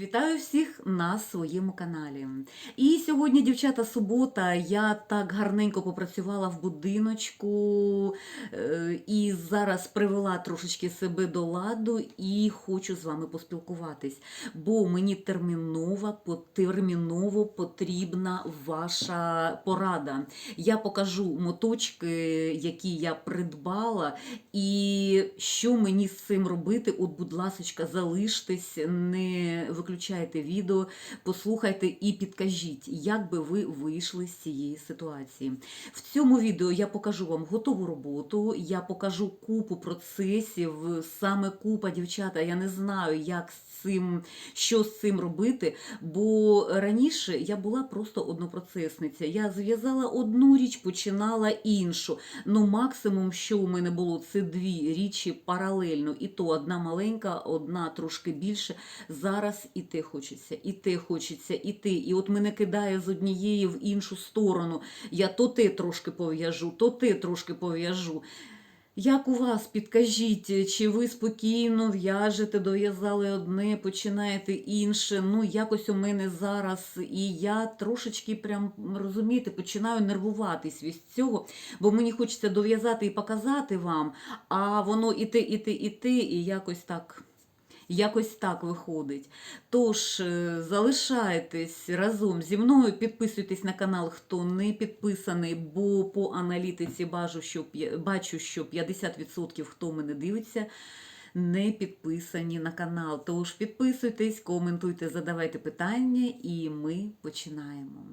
Вітаю всіх на своєму каналі. І сьогодні, дівчата, субота. Я так гарненько попрацювала в будиночку е, і зараз привела трошечки себе до ладу і хочу з вами поспілкуватись, бо мені терміново, терміново потрібна ваша порада. Я покажу моточки, які я придбала, і що мені з цим робити. От, будь ласка, залиштесь, не виключайте відео, послухайте і підкажіть, як би ви вийшли з цієї ситуації. В цьому відео я покажу вам готову роботу, я покажу купу процесів, саме купа дівчата. Я не знаю, як з цим, що з цим робити. Бо раніше я була просто однопроцесниця. Я зв'язала одну річ, починала іншу. Ну, максимум, що у мене було, це дві річі паралельно. І то одна маленька, одна трошки більше. Зараз і те хочеться, і те хочеться, і те. І от мене кидає з однієї в іншу сторону. Я то те трошки пов'яжу, то те трошки пов'яжу. Як у вас підкажіть, чи ви спокійно в'яжете, дов'язали одне, починаєте інше? Ну, якось у мене зараз, і я трошечки прям розумієте, починаю нервуватись від цього, бо мені хочеться дов'язати і показати вам, а воно і те, і те, і те, і якось так. Якось так виходить. Тож, е, залишайтесь разом зі мною, підписуйтесь на канал, хто не підписаний, бо по аналітиці бачу, що, п'я- бачу, що 50% хто мене дивиться, не підписані на канал. Тож підписуйтесь, коментуйте, задавайте питання, і ми починаємо.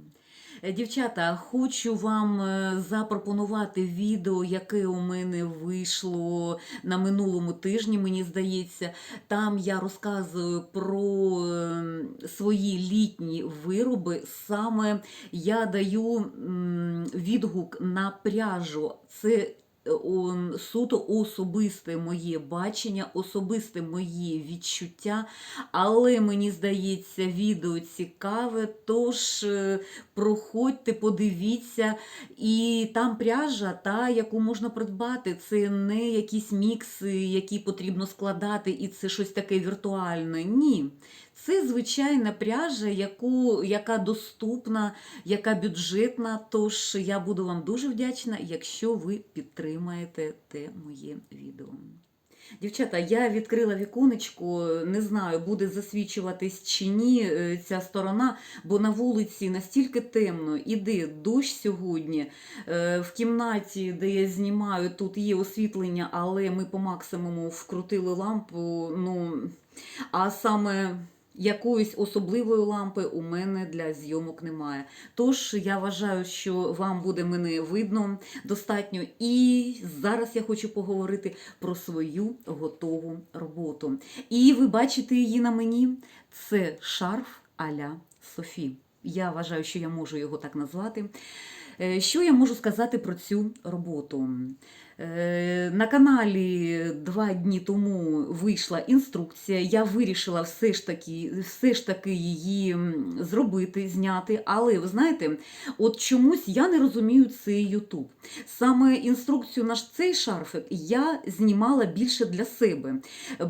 Е, Дівчата, хочу вам е, запропонувати відео, яке у мене вийшло на минулому тижні, мені здається. Там я розказую про е, свої літні вироби. Саме я даю відгук на пряжу. Це суто особисте моє бачення, особисте моє відчуття, але мені здається, відео цікаве, тож е, проходьте, подивіться. І там пряжа, та, яку можна придбати, це не якісь мікси, які потрібно складати, і це щось таке віртуальне. Ні. Це звичайна пряжа, яку, яка доступна, яка бюджетна. Тож я буду вам дуже вдячна, якщо ви підтримаєте те моє відео. Дівчата, я відкрила віконечко, не знаю, буде засвічуватись чи ні е, ця сторона, бо на вулиці настільки темно, іде дощ сьогодні. Е, В кімнаті, де я знімаю, тут є освітлення, але ми по максимуму вкрутили лампу. Ну, а саме якоїсь особливої лампи у мене для зйомок немає. Тож я вважаю, що вам буде мене видно достатньо. І зараз я хочу поговорити про свою готову роботу. І ви бачите її на мені. Це шарф а-ля Софі. Я вважаю, що я можу його так назвати. Е, Що я можу сказати про цю роботу? Е, На каналі два дні тому вийшла інструкція. Я вирішила все ж таки, все ж таки її зробити, зняти. Але ви знаєте, от чомусь я не розумію цей Ютуб. Саме інструкцію на цей шарфик я знімала більше для себе.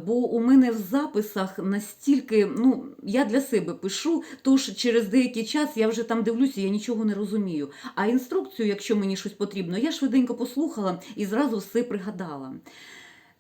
Бо у мене в записах настільки, ну, я для себе пишу, тож через деякий час я вже там дивлюся, я нічого не розумію. А інструкцію, якщо мені щось потрібно, я швиденько послухала і зразу все пригадала.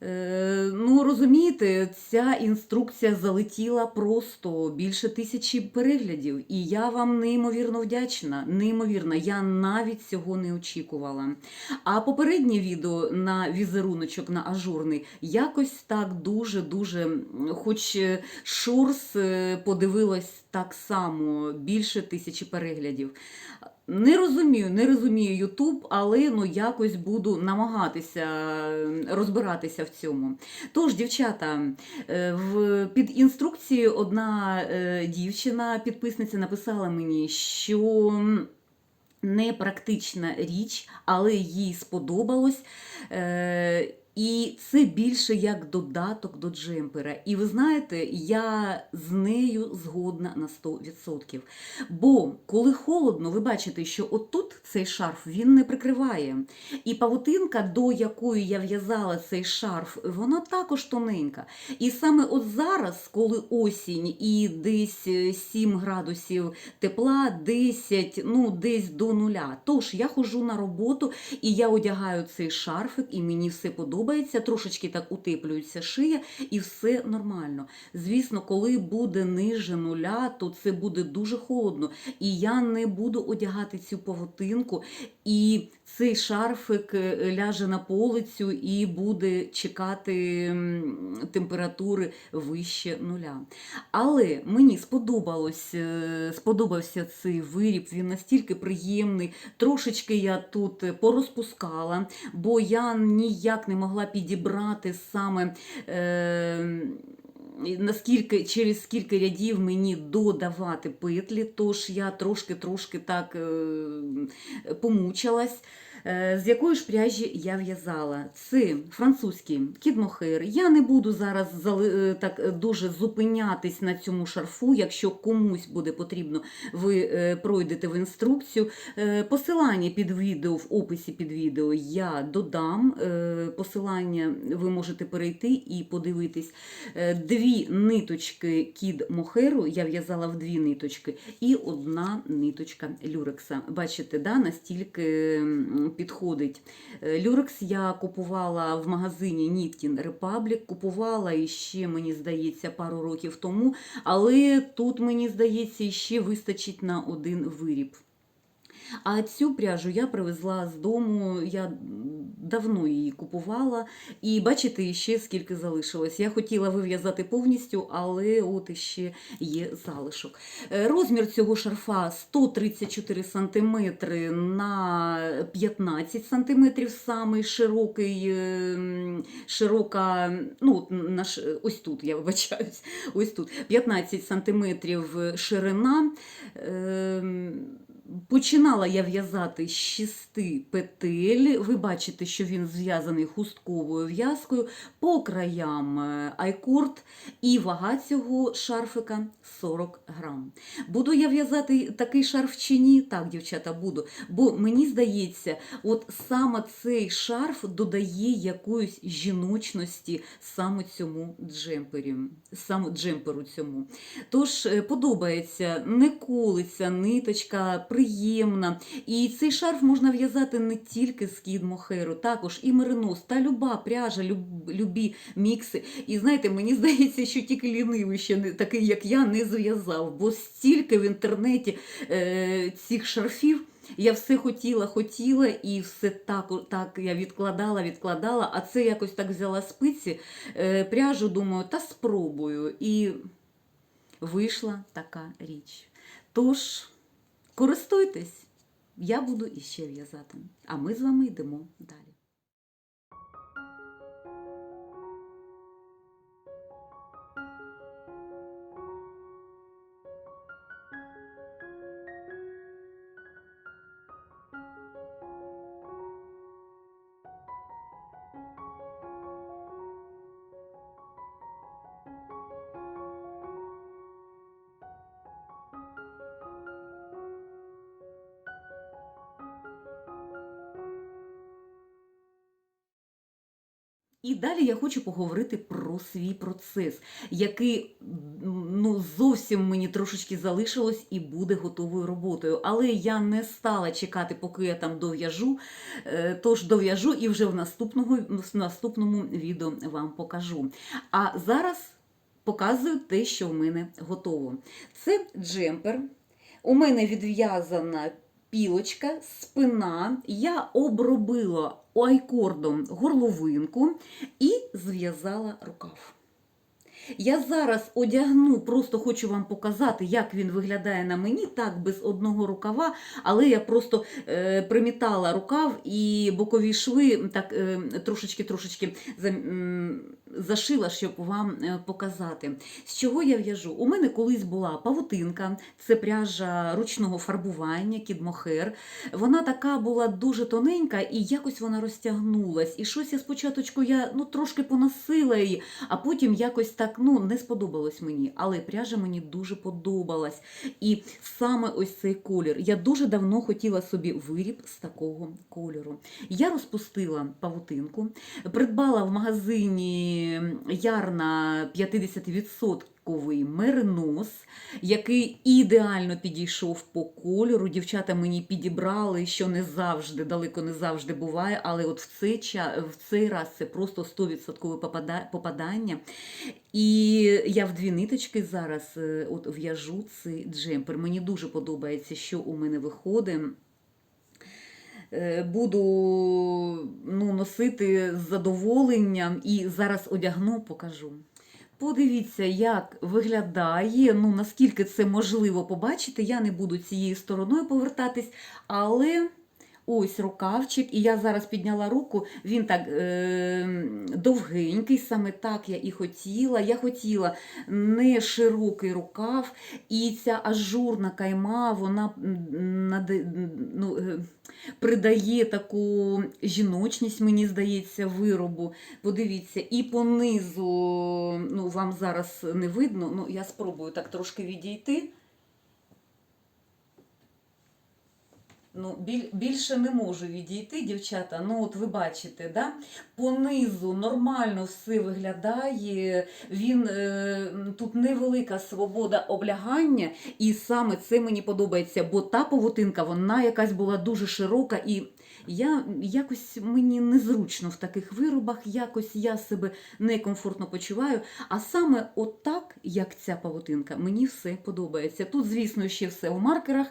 Е, ну, розумієте, ця інструкція залетіла просто більше тисячі переглядів, і я вам неймовірно вдячна. Неймовірно, я навіть цього не очікувала. А попереднє відео на візеруночок на ажурний якось так дуже-дуже, хоч е, шурс е, подивилась так само, більше тисячі переглядів. Не розумію, не розумію Ютуб, але ну якось буду намагатися е, розбиратися в цьому. Тож, дівчата, е, в, під інструкцією одна е, дівчина, підписниця, написала мені, що непрактична річ, але їй сподобалось. Е, І це більше як додаток до джемпера. І ви знаєте, я з нею згодна на 100%. Бо коли холодно, ви бачите, що отут цей шарф він не прикриває. І павутинка, до якої я в'язала цей шарф, вона також тоненька. І саме от зараз, коли осінь і десь е, 7 градусів тепла, 10, ну десь до нуля. Тож я ходжу на роботу і я одягаю цей шарфик, і мені все подобається. Трошечки так утеплюється шия, і все нормально. Звісно, коли буде ниже нуля, то це буде дуже холодно. І я не буду одягати цю павутинку. І цей шарфик е, ляже на полицю і буде чекати температури вище нуля. Але мені сподобалось, е, сподобався цей виріб, він настільки приємний. Трошечки я тут порозпускала, бо я ніяк не могла підібрати саме. Е, наскільки через скільки рядів мені додавати петлі, тож я трошки-трошки так е, помучилась. Е, З якої ж пряжі я в'язала? Це французький кідмохер. Я не буду зараз е, так е, дуже зупинятись на цьому шарфу. Якщо комусь буде потрібно, ви пройдете в інструкцію. Посилання під відео в описі під відео я додам. Посилання ви можете перейти і подивитись. Дві ниточки кід мохеру я в'язала в дві ниточки, і одна ниточка люрекса. Бачите, да, настільки підходить. Е, Люрекс я купувала в магазині Ніткін Репаблік, купувала іще, мені здається, пару років тому, але тут, мені здається, ще вистачить на один виріб. А цю пряжу я привезла з дому, я давно її купувала, і бачите, ще скільки залишилось. Я хотіла вив'язати повністю, але от іще є залишок. Е, Розмір цього шарфа 134 см на 15 см, самий широкий, е, широка, ну, от на ш- ось тут, я вибачаюсь, ось тут 15 см ширина. Ем, Починала я в'язати з шести петель. Ви бачите, що він зв'язаний хустковою в'язкою по краям е, айкорд, і вага цього шарфика 40 грам. Буду я в'язати такий шарф чи ні? Так, дівчата, буду. Бо мені здається, от саме цей шарф додає якоїсь жіночності саме цьому джемпері, саме джемперу цьому. Тож е, подобається, не колиться, ниточка приємна. І цей шарф можна в'язати не тільки з кід мохеру, також і меринос, та люба пряжа, люб, любі мікси. І знаєте, мені здається, що тільки лінивий ще не такий, як я, не зв'язав, бо стільки в інтернеті е, цих шарфів. Я все хотіла, хотіла, і все так, так я відкладала, відкладала, а це якось так взяла спиці, е, пряжу, думаю, та спробую. І вийшла така річ. Тож, користуйтесь, я буду іще в'язати. А ми з вами йдемо далі. І далі я хочу поговорити про свій процес, який ну, зовсім мені трошечки залишилось і буде готовою роботою. Але я не стала чекати, поки я там дов'яжу. Е, Тож дов'яжу і вже в наступному, в наступному відео вам покажу. А зараз показую те, що в мене готово. Це джемпер. У мене відв'язана пілочка, спина. Я обробила айкордом горловинку і зв'язала рукав. Я зараз одягну, просто хочу вам показати, як він виглядає на мені, так, без одного рукава, але я просто е, примітала рукав і бокові шви так е, трошечки-трошечки м, зашила, щоб вам е, показати. З чого я в'яжу? У мене колись була павутинка, це пряжа ручного фарбування, кідмохер. Вона така була дуже тоненька і якось вона розтягнулась. І щось я спочатку я ну, трошки поносила її, а потім якось так ну, не сподобалось мені. Але пряжа мені дуже подобалась. І саме ось цей колір. Я дуже давно хотіла собі виріб з такого кольору. Я розпустила павутинку, придбала в магазині ярна 50% меринос, який ідеально підійшов по кольору. Дівчата мені підібрали, що не завжди, далеко не завжди буває, але от в цей, в цей раз це просто 100% попадання. І я в дві ниточки зараз е, от в'яжу цей джемпер. Мені дуже подобається, що у мене виходить. Е, Буду ну, носити з задоволенням і зараз одягну, покажу. Подивіться, як виглядає, ну наскільки це можливо побачити. Я не буду цією стороною повертатись, але ось рукавчик, і я зараз підняла руку, він так е, довгенький, саме так я і хотіла. Я хотіла не широкий рукав, і ця ажурна кайма, вона ну, е, придає таку жіночність, мені здається, виробу. Подивіться, і по низу, ну вам зараз не видно, ну я спробую так трошки відійти. Ну, біль, більше не можу відійти, дівчата. Ну, от ви бачите, да? по низу нормально все виглядає. Він, е, тут невелика свобода облягання, і саме це мені подобається, бо та повутинка, вона якась була дуже широка і. Я якось мені незручно в таких виробах, якось я себе некомфортно почуваю. А саме отак, як ця павутинка, мені все подобається. Тут, звісно, ще все у маркерах,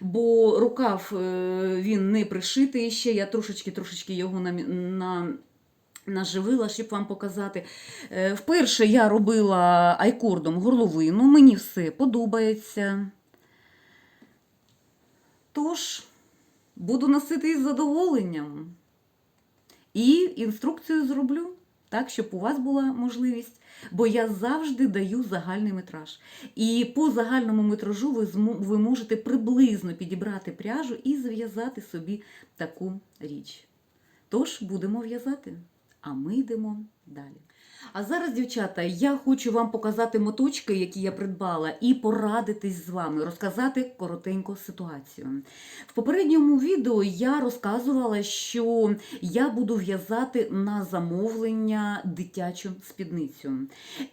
бо рукав е, він не пришитий ще. Я трошечки-трошечки його на, на Наживила, щоб вам показати. Е, Вперше я робила айкордом горловину, мені все подобається. Тож, буду носити із задоволенням. І інструкцію зроблю так, щоб у вас була можливість. Бо я завжди даю загальний метраж. І по загальному метражу ви, ви можете приблизно підібрати пряжу і зв'язати собі таку річ. Тож будемо в'язати, а ми йдемо далі. А зараз, дівчата, я хочу вам показати моточки, які я придбала, і порадитись з вами, розказати коротенько ситуацію. В попередньому відео я розказувала, що я буду в'язати на замовлення дитячу спідницю.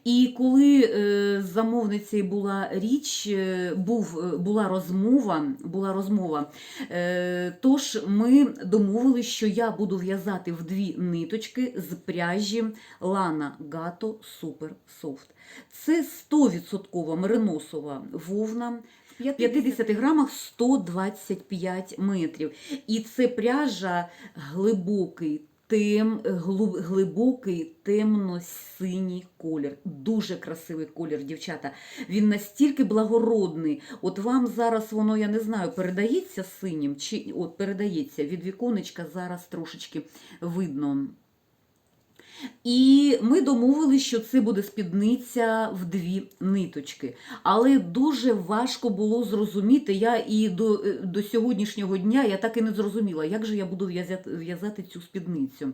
І коли е, з замовницею була річ, е, був, е, була розмова, була розмова, е, тож ми домовились, що я буду в'язати в дві ниточки з пряжі Lana Gato Super Soft. Це 100% мериносова вовна. В 50 грамах 125 метрів. І це пряжа глибокий, тем, глибокий темно-синій колір. Дуже красивий колір, дівчата. Він настільки благородний. От вам зараз воно, я не знаю, передається синім, чи от передається від віконечка зараз трошечки видно. І ми домовилися, що це буде спідниця в дві ниточки. Але дуже важко було зрозуміти. Я і до, е, до сьогоднішнього дня я так і не зрозуміла, як же я буду в'язати, цю спідницю.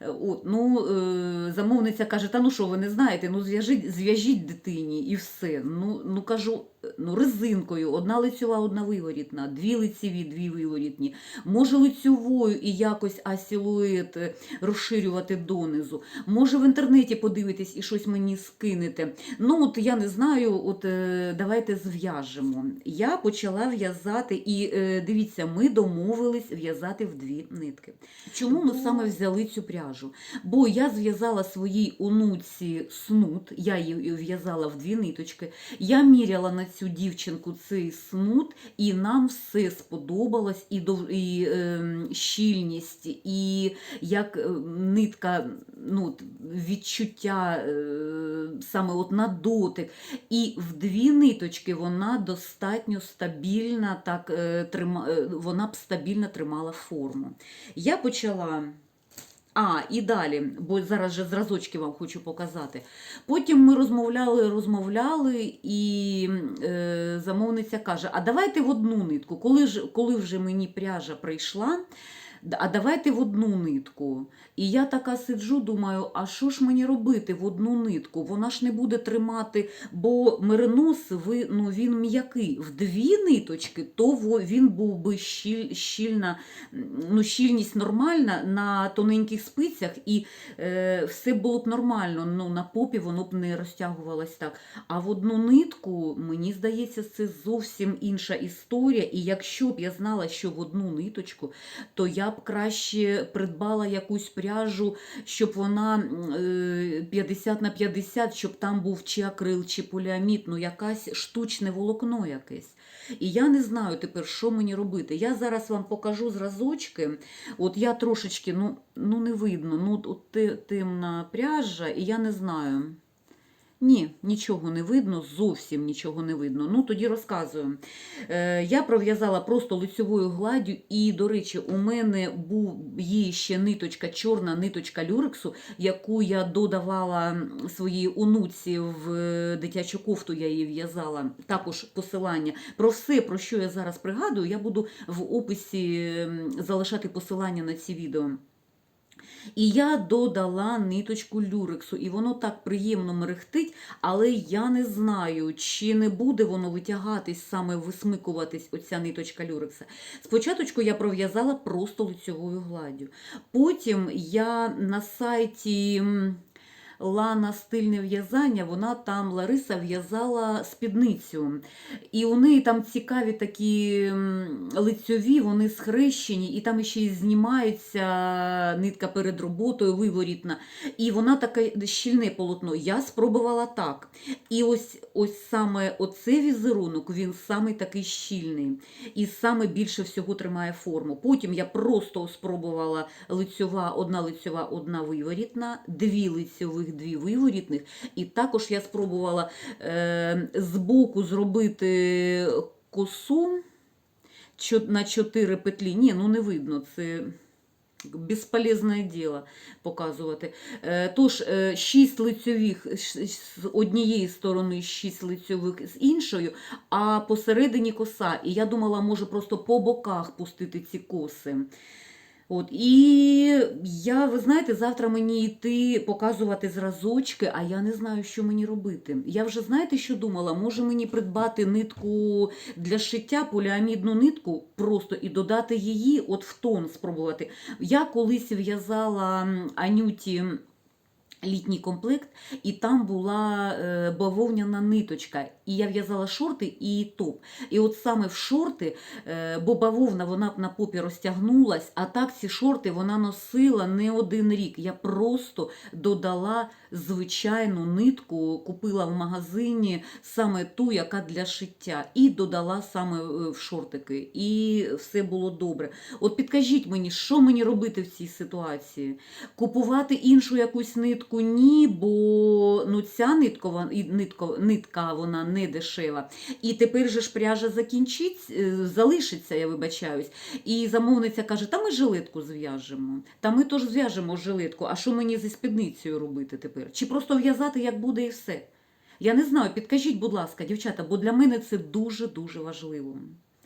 Е, От, ну, е, замовниця каже: та ну що, ви не знаєте, ну зв'яжіть, зв'яжіть дитині і все. Ну, ну кажу, ну, резинкою, одна лицьова, одна виворітна, дві лицеві, дві виворітні. Може лицьовою і якось а силует е, розширювати донизу. Може в інтернеті подивитись і щось мені скинете. Ну, от я не знаю, от е, давайте зв'яжемо. Я почала в'язати, і е, дивіться, ми домовились в'язати в дві нитки. Чому ми саме взяли цю пряжу? Бо я зв'язала своїй онуці снуд, я її в'язала в дві ниточки. Я міряла на цю дівчинку цей смут, і нам все сподобалось, і, дов... і е, щільність, і як е, нитка, ну, відчуття е, саме от на дотик. І в дві ниточки вона достатньо стабільна, так, е, трима... е, вона б стабільно тримала форму. Я почала. А, і далі, бо зараз же зразочки вам хочу показати. Потім ми розмовляли, розмовляли, і е, замовниця каже: А давайте в одну нитку. Коли, ж, коли вже мені пряжа прийшла, а давайте в одну нитку. І я така сиджу, думаю, а що ж мені робити в одну нитку? Вона ж не буде тримати, бо меринос ви, ну, він м'який. В дві ниточки, то він був би щіль, щільна, ну, щільність нормальна на тоненьких спицях, і е, все було б нормально. Ну, на попі воно б не розтягувалось так. А в одну нитку, мені здається, це зовсім інша історія. І якщо б я знала, що в одну ниточку, то я б краще придбала якусь пряжу, щоб вона е, 50 на 50, щоб там був чи акрил, чи поліамід, ну якась штучне волокно якесь. І я не знаю тепер, що мені робити. Я зараз вам покажу зразочки. От я трошечки, ну, ну не видно, ну от те- темна пряжа, і я не знаю. Ні, нічого не видно, зовсім нічого не видно. Ну, тоді розказую. Е, я пров'язала просто лицьовою гладдю, і, до речі, у мене був є ще ниточка, чорна ниточка люрексу, яку я додавала своїй онуці в е, дитячу кофту, я її в'язала. Також посилання. Про все, про що я зараз пригадую, я буду в описі залишати посилання на ці відео. І я додала ниточку люрексу, і воно так приємно мерехтить, але я не знаю, чи не буде воно витягатись, саме висмикуватись оця ниточка люрекса. Спочатку я пров'язала просто лицьовою гладдю. Потім я на сайті. Лана стильне в'язання, вона там Лариса в'язала спідницю. І у неї там цікаві такі лицьові, вони схрещені, і там ще й знімається нитка перед роботою, виворітна. І вона таке щільне полотно. Я спробувала так. І ось ось саме оцей візерунок, він саме такий щільний. І саме більше всього тримає форму. Потім я просто спробувала лицьова, одна лицьова, одна виворітна, дві лицьових, дві виворітних. І також я спробувала е, збоку зробити косу на чотири петлі. Ні, ну не видно, це безполезне діло показувати. Е, Тож, е, шість лицьових з однієї сторони, шість лицьових з іншою, а посередині коса. І я думала, може просто по боках пустити ці коси. От, і я, ви знаєте, завтра мені йти показувати зразочки, а я не знаю, що мені робити. Я вже знаєте, що думала? Може мені придбати нитку для шиття, поліамідну нитку просто і додати її, от в тон спробувати. Я колись в'язала Анюті. Літній комплект, і там була е, бавовняна ниточка. І я в'язала шорти і топ. І от саме в шорти, е, бо бавовна вона б на попі розтягнулась, а так ці шорти вона носила не один рік. Я просто додала звичайну нитку, купила в магазині саме ту, яка для шиття, і додала саме е, в шортики. І все було добре. От підкажіть мені, що мені робити в цій ситуації? Купувати іншу якусь нитку ні, бо ну, ця нитка, нитко, нитка вона не дешева. І тепер же ж пряжа закінчиться, е, залишиться, я вибачаюсь. І замовниця каже: та ми жилетку зв'яжемо. Та ми тож зв'яжемо жилетку. А що мені зі спідницею робити тепер? Чи просто в'язати, як буде, і все? Я не знаю, підкажіть, будь ласка, дівчата, бо для мене це дуже-дуже важливо.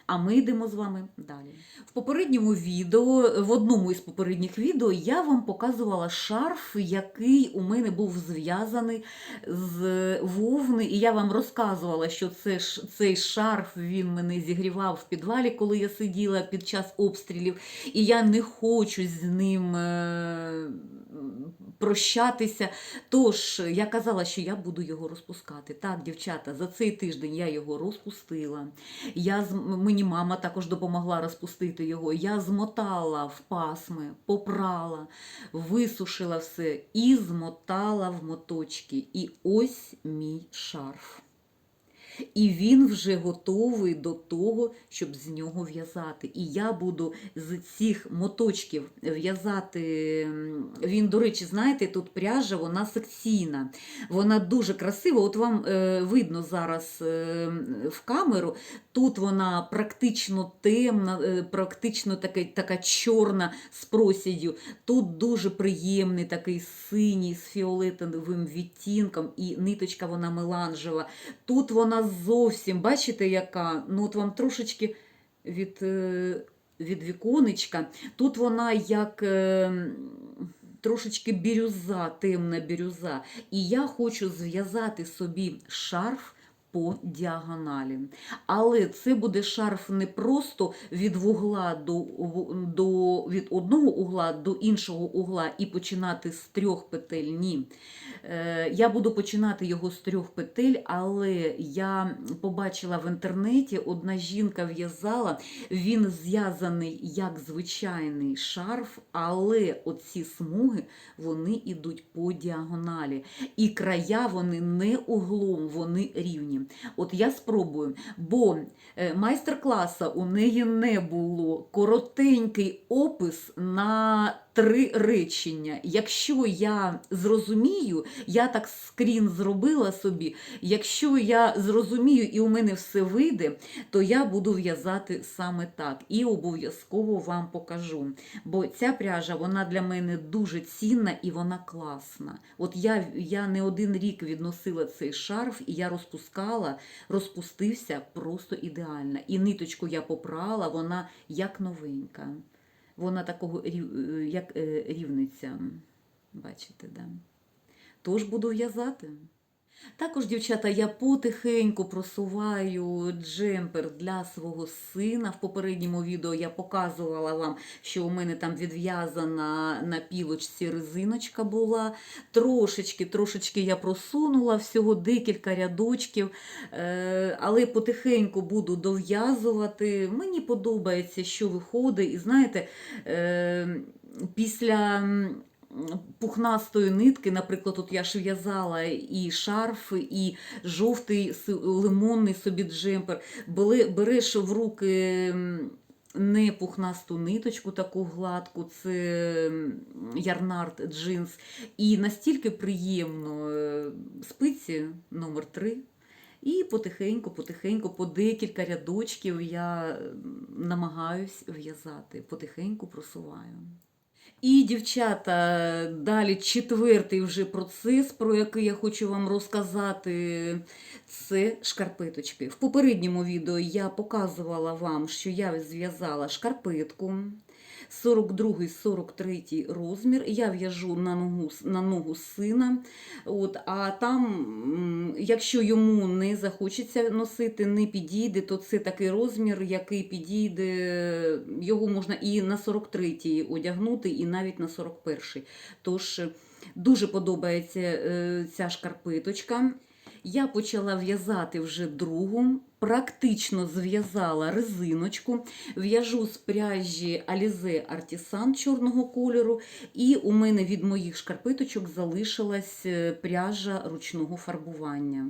А ми йдемо з вами далі. В попередньому відео, в одному із попередніх відео, я вам показувала шарф, який у мене був зв'язаний з вовни, і я вам розказувала, що це цей шарф він мене зігрівав в підвалі, коли я сиділа під час обстрілів, і я не хочу з ним е, прощатися. Тож я казала, що я буду його розпускати. Так, дівчата, за цей тиждень я його розпустила. Я, з- мені мама також допомогла розпустити його. Я змотала в пасми, попрала, висушила все і змотала в моточки. І ось мій шарф. І він вже готовий до того, щоб з нього в'язати. І я буду з цих моточків в'язати. Він, до речі, знаєте, тут пряжа, вона секційна. Вона дуже красива. От вам е, видно зараз е, в камеру. Тут вона практично темна, е, практично така, така чорна з просіддю. Тут дуже приємний такий синій з фіолетовим відтінком, і ниточка вона меланжева. Тут вона зовсім, бачите, яка? Ну, от вам трошечки від, е, від віконечка. Тут вона як. е, Трошечки бірюза, темна бірюза. І я хочу зв'язати собі шарф по діагоналі. Але це буде шарф не просто від вугла до, до від одного угла до іншого угла і починати з трьох петель. Ні. Е, Я буду починати його з трьох петель, але я побачила в інтернеті, одна жінка в'язала, він зв'язаний як звичайний шарф, але оці смуги вони йдуть по діагоналі. І края вони не углом, вони рівні. От я спробую, бо е, майстер-класа у неї не було. Коротенький опис на три речення. Якщо я зрозумію, я так скрін зробила собі. Якщо я зрозумію і у мене все вийде, то я буду в'язати саме так і обов'язково вам покажу. Бо ця пряжа вона для мене дуже цінна і вона класна. От я, я не один рік відносила цей шарф, і я розпускала, розпустився просто ідеально. І ниточку я попрала, вона як новенька. Вона такого е, як е, рівниця. Бачите, да? Тож буду в'язати. Також, дівчата, я потихеньку просуваю джемпер для свого сина. В попередньому відео я показувала вам, що у мене там відв'язана на пілочці резиночка була. Трошечки, трошечки я просунула, всього декілька рядочків, Е, але потихеньку буду дов'язувати. Мені подобається, що виходить. І знаєте, е, після. Пухнастої нитки, наприклад, от я ж в'язала і шарф, і жовтий лимонний собі джемпер. Береш в руки не пухнасту ниточку, таку гладку, це ярнард джинс. І настільки приємно е, спиці номер 3 і потихеньку, потихеньку, по декілька рядочків я м, намагаюсь в'язати, потихеньку просуваю. І, дівчата, далі четвертий вже процес, про який я хочу вам розказати, це шкарпеточки. В попередньому відео я показувала вам, що я зв'язала шкарпетку. 42-43 розмір. Я в'яжу на ногу, на ногу сина. От, а там, якщо йому не захочеться носити, не підійде, то це такий розмір, який підійде, його можна і на 43-й одягнути, і навіть на 41-й. Тож дуже подобається е, ця шкарпеточка. Я почала в'язати вже другу, практично зв'язала резиночку, в'яжу з пряжі Alize Artisan чорного кольору, і у мене від моїх шкарпеточок залишилась е, пряжа ручного фарбування.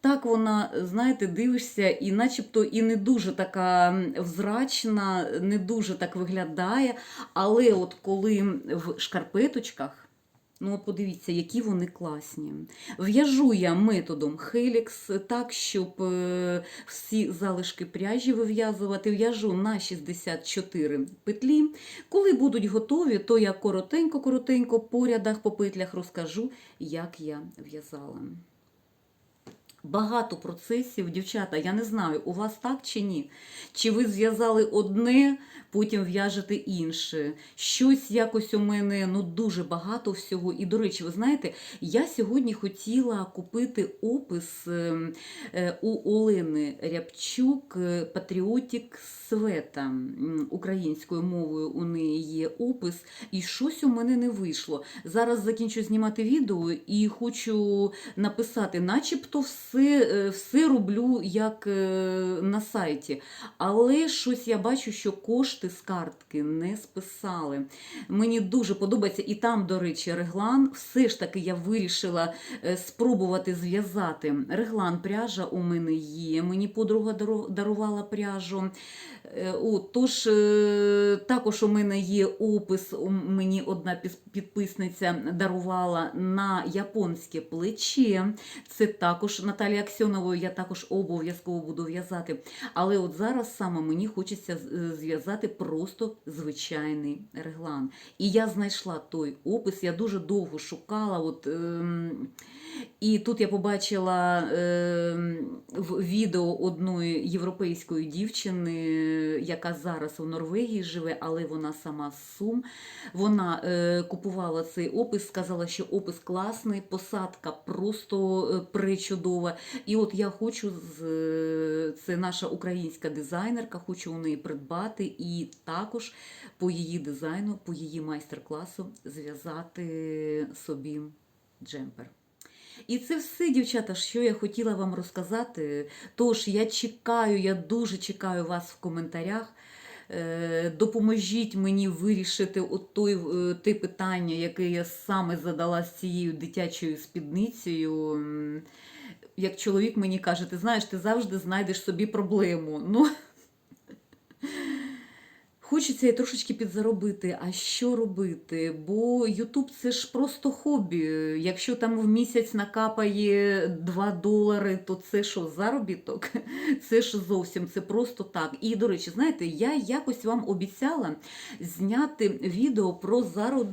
Так вона, знаєте, дивишся, і начебто і не дуже така взрачна, не дуже так виглядає, але от коли в шкарпеточках. Ну, от подивіться, які вони класні. В'яжу я методом Helix, так, щоб е, всі залишки пряжі вив'язувати. В'яжу на 64 петлі. Коли будуть готові, то я коротенько-коротенько по рядах, по петлях розкажу, як я в'язала. Багато процесів, дівчата, я не знаю, у вас так чи ні? Чи ви зв'язали одне, потім в'яжете інше? Щось якось у мене ну, дуже багато всього. І, до речі, ви знаєте, я сьогодні хотіла купити опис ем, е, у Олени Рябчук е, Патріотік Света. Українською мовою у неї є опис, і щось у мене не вийшло. Зараз закінчу знімати відео і хочу написати, начебто все все, е, все роблю як е, на сайті. Але щось я бачу, що кошти з картки не списали. Мені дуже подобається, і там, до речі, реглан. Все ж таки я вирішила е, спробувати зв'язати. Реглан пряжа у мене є. Мені подруга дарувала пряжу. От, тож також у мене є опис. Мені одна підписниця дарувала на японське плече. Це також Наталія Аксьоновою я також обов'язково буду в'язати. Але от зараз саме мені хочеться е, зв'язати просто звичайний реглан. І я знайшла той опис, я дуже довго шукала. От, ем, і тут я побачила ем, в відео одної європейської дівчини, яка зараз у Норвегії живе, але вона сама з Сум. Вона е, купувала цей опис, сказала, що опис класний, посадка просто е, пречудова. І от я хочу е, це наша українська дизайнерка, хочу у неї придбати і також по її дизайну, по її майстер-класу зв'язати собі джемпер. І це все, дівчата, що я хотіла вам розказати. Тож я чекаю, я дуже чекаю вас в коментарях. Е, Допоможіть мені вирішити от той, е, те питання, яке я саме задала з цією дитячою спідницею. Як чоловік мені каже, ти знаєш, ти завжди знайдеш собі проблему. Ну, Хочеться і трошечки підзаробити. А що робити? Бо Ютуб це ж просто хобі. Якщо там в місяць накапає 2 долари, то це що, заробіток? Це ж зовсім це просто так. І, до речі, знаєте, я якось вам обіцяла зняти відео про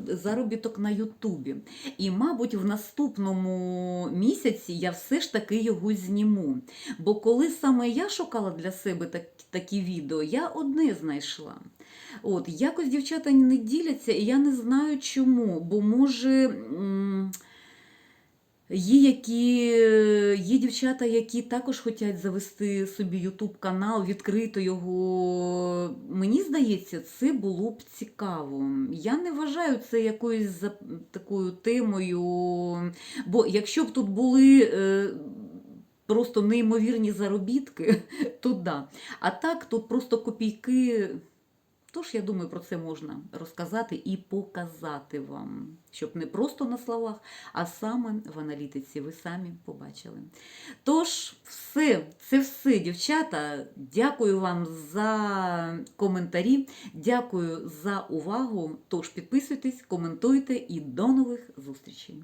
заробіток на Ютубі. І, мабуть, в наступному місяці я все ж таки його зніму. Бо коли саме я шукала для себе так, такі відео, я одне знайшла. От, якось дівчата не діляться, і я не знаю чому. Бо може. Є, які, є дівчата, які також хочуть завести собі Ютуб канал, відкрити його. Мені здається, це було б цікаво. Я не вважаю це якоюсь за такою темою. Бо якщо б тут були е, просто неймовірні заробітки, то да. А так, тут просто копійки. Тож, я думаю, про це можна розказати і показати вам, щоб не просто на словах, а саме в аналітиці ви самі побачили. Тож, все, це все, дівчата. Дякую вам за коментарі, дякую за увагу. Тож підписуйтесь, коментуйте і до нових зустрічей.